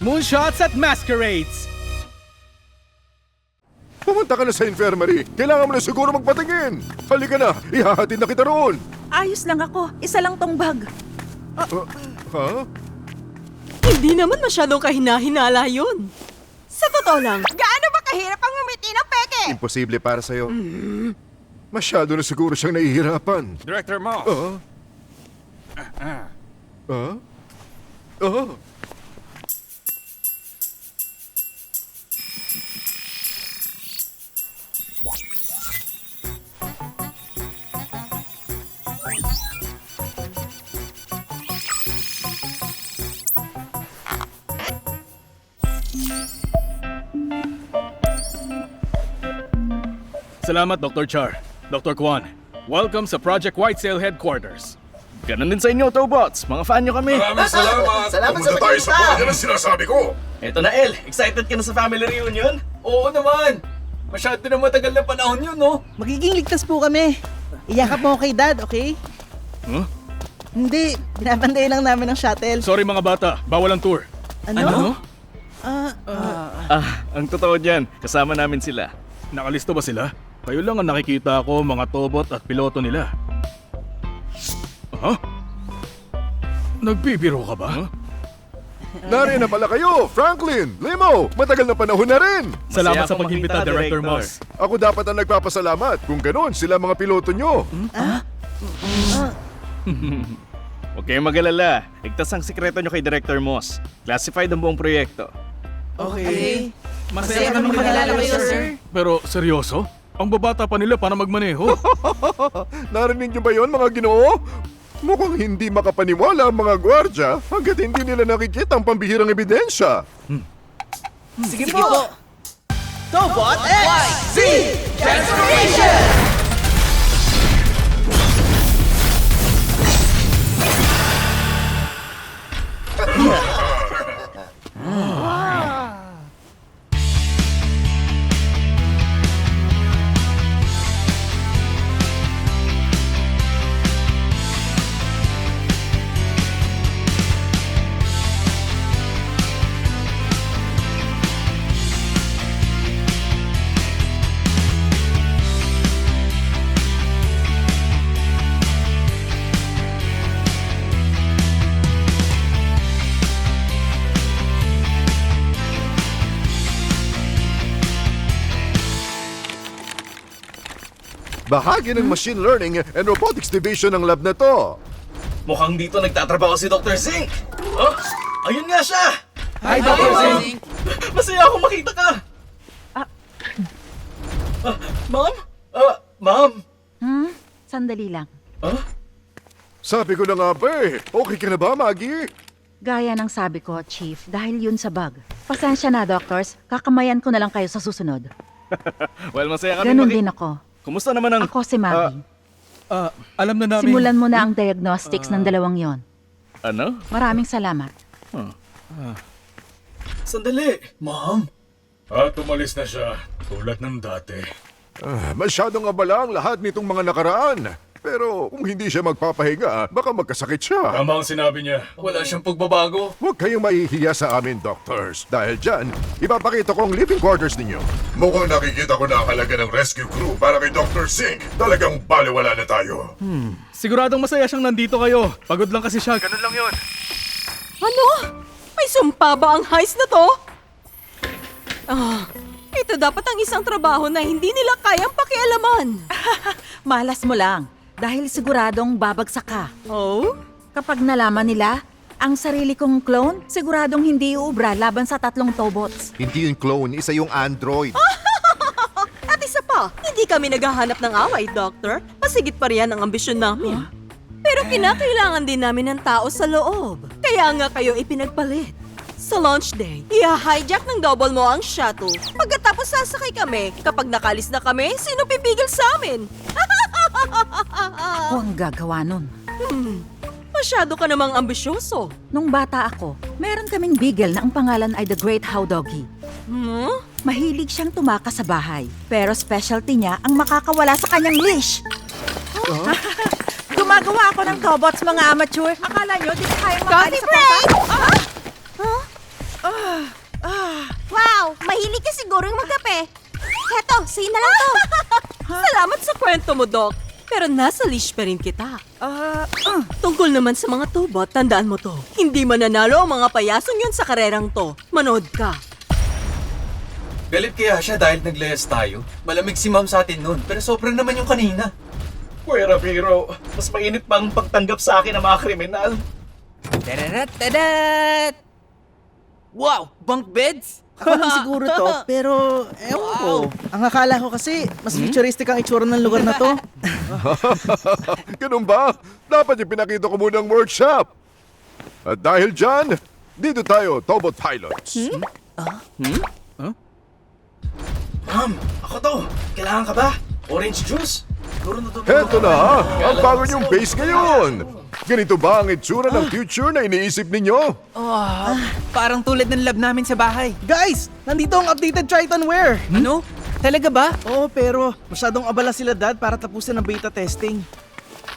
Moonshots at masquerades! Pumunta ka na sa infirmary. Kailangan mo na siguro magpatingin. Halika na, ihahatid na kita roon. Ayos lang ako. Isa lang tong bag. Uh, ha? Hindi naman masyadong kahina-hinala yun. Sa totoo lang, Gaano ba kahirap ang umiti ng peke? Imposible para sa'yo. Masyado na siguro siyang nahihirapan. Director Moss. Ah? Ah? Ah? Salamat, Dr. Char. Dr. Kwan, welcome sa Project Whitesale Headquarters. Ganon din sa inyo, Autobots. Mga fan nyo kami. Maraming salamat! Salamat Pumunta sa tayo sa ang sinasabi ko! Eto na, El. Excited ka na sa family reunion? Oo naman! Masyado na matagal na panahon yun, no? Magiging ligtas po kami. Iyakap mo kay dad, okay? Huh? Hindi, binabantay lang namin ng shuttle. Sorry mga bata, bawal ang tour. Ano? Ah, Ah, ang totoo dyan. Kasama namin sila. Nakalisto ba sila? Kayo lang ang nakikita ko, mga tobot at piloto nila. Ha? Nagbibiro ka ba? Nariyan na pala kayo, Franklin, Limo. Matagal na panahon na rin. Salamat Masaya sa pag-imbita, Director Director. Moss. Ako dapat ang nagpapasalamat. Kung ganon, sila mga piloto nyo. Huwag kayong mag-alala. Ligtas ang sikreto nyo kay Director Moss. Classified ang buong proyekto. okay. Masaya kami makilala kayo, sir. Pero seryoso? Ang babata pa nila para magmaneho. Narinig nyo ba yon mga ginoo? Mukhang hindi makapaniwala ang mga gwardya hanggat hindi nila nakikita ang pambihirang ebidensya. Sige, po. Tobot X! Z! Bahagi ng Machine Learning and Robotics Division ng lab na to. Mukhang dito nagtatrabaho si Dr. Zink. Oh, ayun nga siya. Hi, Dr. Zing. Masaya ako makita ka. Ah, ma'am? Ah, ma'am? Hmm? Sandali lang. Ah? Sabi ko na nga ba eh, okay ka na ba, Maggie? Gaya ng sabi ko, Chief, dahil yun sa bag. Pasensya na, doctors. Kakamayan ko na lang kayo sa susunod. Well, masaya kami maki- din ako. Kumusta naman ang... Ako si Maggie. Ah, alam na namin. Simulan mo na ang diagnostics ng dalawang yon. Ano? Maraming salamat. Sandali. Ma'am? At umalis na siya, tulad ng dati. Ah, masyadong abala ang lahat nitong mga nakaraan. Pero kung hindi siya magpapahinga, baka magkasakit siya. Tama ang sinabi niya. Wala siyang pagbabago. Huwag kayong mahihiya sa amin, doctors. Dahil dyan, ipapakita ko ang living quarters ninyo. Mukhang nakikita ko na ang halaga ng rescue crew para kay Dr. Singh. Talagang baliwala na tayo. Siguradong masaya siyang nandito kayo. Pagod lang kasi siya, ganun lang yun. ano? May sumpa ba ang heist na to? Ah, ito dapat ang isang trabaho na hindi nila kayang pakialaman. Malas mo lang. Dahil siguradong babagsak ka. Oh? Kapag nalaman nila, ang sarili kong clone, siguradong hindi uubra laban sa tatlong Tobots. Hindi yung clone, isa yung android. At isa pa, hindi kami naghahanap ng away, Doctor. Masigit pa riyan ang ambisyon namin. Pero kinakailangan din namin ng tao sa loob. Kaya nga kayo ipinagpalit. Sa launch day, i-hijack ng double mo ang shuttle. Pagkatapos sasakay kami, kapag nakalis na kami, sino pipigil sa amin? Ako ang gagawa nun. Masyado ka namang ambisyoso. Nung bata ako, meron kaming beagle na ang pangalan ay The Great How Doggy. Hmm? Mahilig siyang tumakas sa bahay. Pero specialty niya ang makakawala sa kanyang leash. Gumagawa ako ng Tobots, mga amateur. Akala nyo, di ko kayang makali sa papa? break! Wow, mahilig ka siguro magkape. Heto, sa'yo na lang to. Salamat sa kwento mo, Doc. Pero nasa leash pa rin kita. Ah, Tungkol naman sa mga tubot, tandaan mo to. Hindi mananalo ang mga payasong yun sa karerang to. Manood ka. Galit kaya siya dahil naglayas tayo? Malamig si ma'am sa atin noon, pero sobrang naman yung kanina. Kuya Ramiro, mas mainit pa ang pagtanggap sa akin ng mga kriminal. Tararat, tadat! Wow, bunk beds? Ako lang siguro to, pero ewan ko. Ang akala ko kasi, mas futuristic ang itsura ng lugar na to. Ganun ba? Dapat ipinakita ko muna ang workshop. At dahil dyan, dito tayo, Tobot Pilots. Ma'am, ako to. Kailangan ka ba? Orange juice? Siguro natutulog Heto na, ang Kailangan bago niyong base ngayon. Ganito ba ang itsura ng future na iniisip ninyo? Parang tulad ng lab namin sa bahay. Guys, nandito ang updated Tritonware. Ano? Talaga ba? Oo, pero masyadong abala sila dad para tapusin ang beta testing.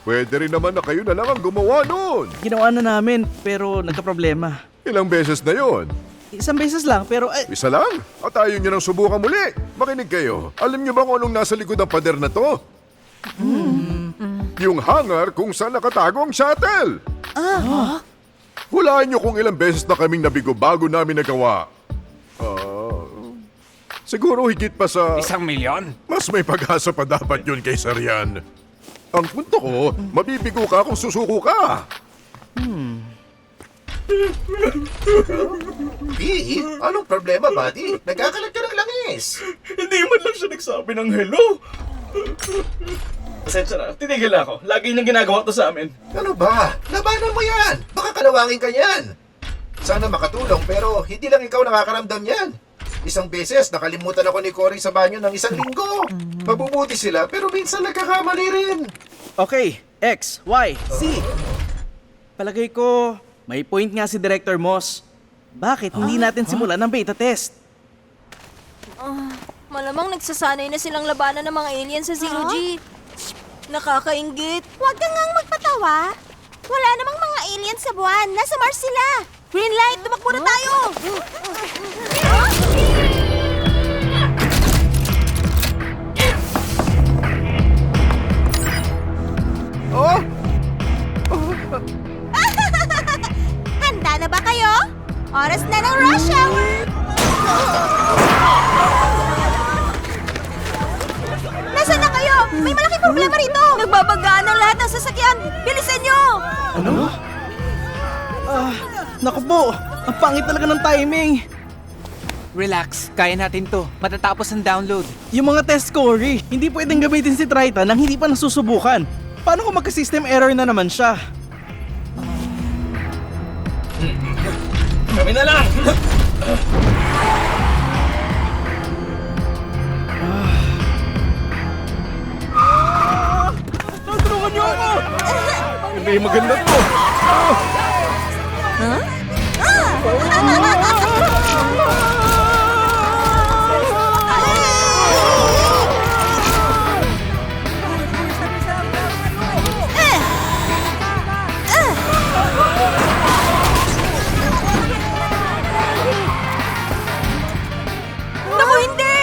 Pwede rin naman na kayo na lang ang gumawa noon. Ginawa na namin, pero nagka-problema. Ilang beses na yon? Isang beses lang, pero ay, Isa lang? At ayaw nyo nang subukan muli. Makinig kayo. Alam nyo ba kung anong nasa likod ng pader na to? Yung hangar kung saan nakatago ang shuttle. Ah? Hulaan nyo kung ilang beses na kaming nabigo bago namin nagawa. Ah, siguro higit pa sa... Isang milyon? Mas may pag-asa pa dapat yun kaysa riyan. Ang punto ko, mabibigo ka kung susuko ka. Di, anong problema, buddy? Nagkakalat ka ng langis. Hindi man lang siya nagsabi ng hello. Pasensya na, titigil na ako. Lagi niyang ginagawa to sa amin. Ano ba? Labanan mo yan. Baka kalawangin ka yan. Sana makatulong pero hindi lang ikaw nakakaramdam yan. Isang beses nakalimutan ako ni Cory sa banyo ng isang linggo. Mabubuti sila pero minsan nagkakamali rin. Okay, X, Y, Z. Palagay ko, may point nga si Director Moss. Bakit hindi natin simulan ng beta test? Malamang nagsasanay na silang labanan ng mga aliens sa Zero G. Nakakaingit. Huwag ka ngang magpatawa. Wala namang mga aliens sa buwan. Nasa Mars sila. Green light, tumakbo na tayo. Naku po, ang pangit talaga ng timing. Relax, kaya natin to. Matatapos ang download. Yung mga test Cory, hindi pwedeng gamitin si Triton nang hindi pa nasusubukan. Paano kung magka-system error na naman siya? Kami na lang! Tulungan niyo ako! Hindi maganda to. Naku, hindi!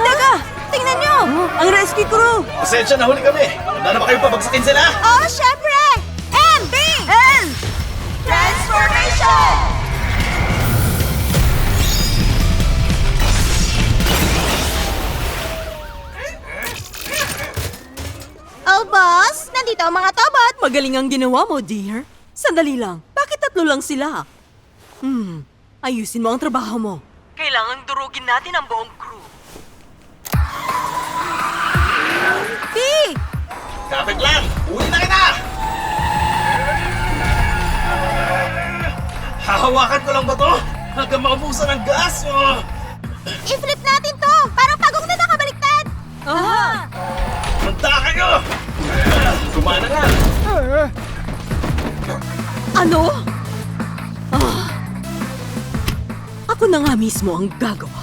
Teka! Tingnan nyo! Ang rescue crew! Pasensya na huli kami. Handa na ba kayo pabagsakin sila? Oh, syempre! Magaling ang ginawa mo, dear. Sandali lang. Bakit tatlo lang sila? Hmm, ayusin mo ang trabaho mo. Kailangang durugin natin ang buong crew. B! Kapit lang! Uli na kita! Hahawakan ko lang ba to? Hanggang maubusan ng gas! Oh! I-flip natin to! Parang pagong na nakabaliktad! Aha! Manda kayo! Kumana nga! Ano? Ah. Ako na nga mismo ang gagawa.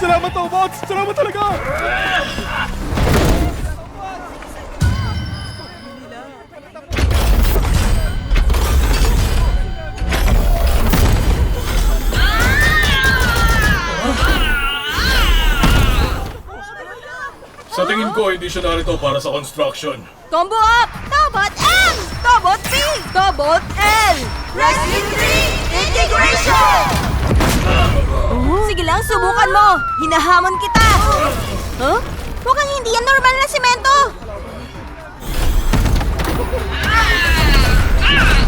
Salamat, Autobots! Salamat talaga! tingin ko, hindi siya narito para sa construction. Combo up! Tobot M! Tobot P! Tobot L! Wrestling 3! Integration! Sige lang, subukan mo! Hinahamon kita! Huh? Mukhang hindi yan normal na simento! Ah! Ah!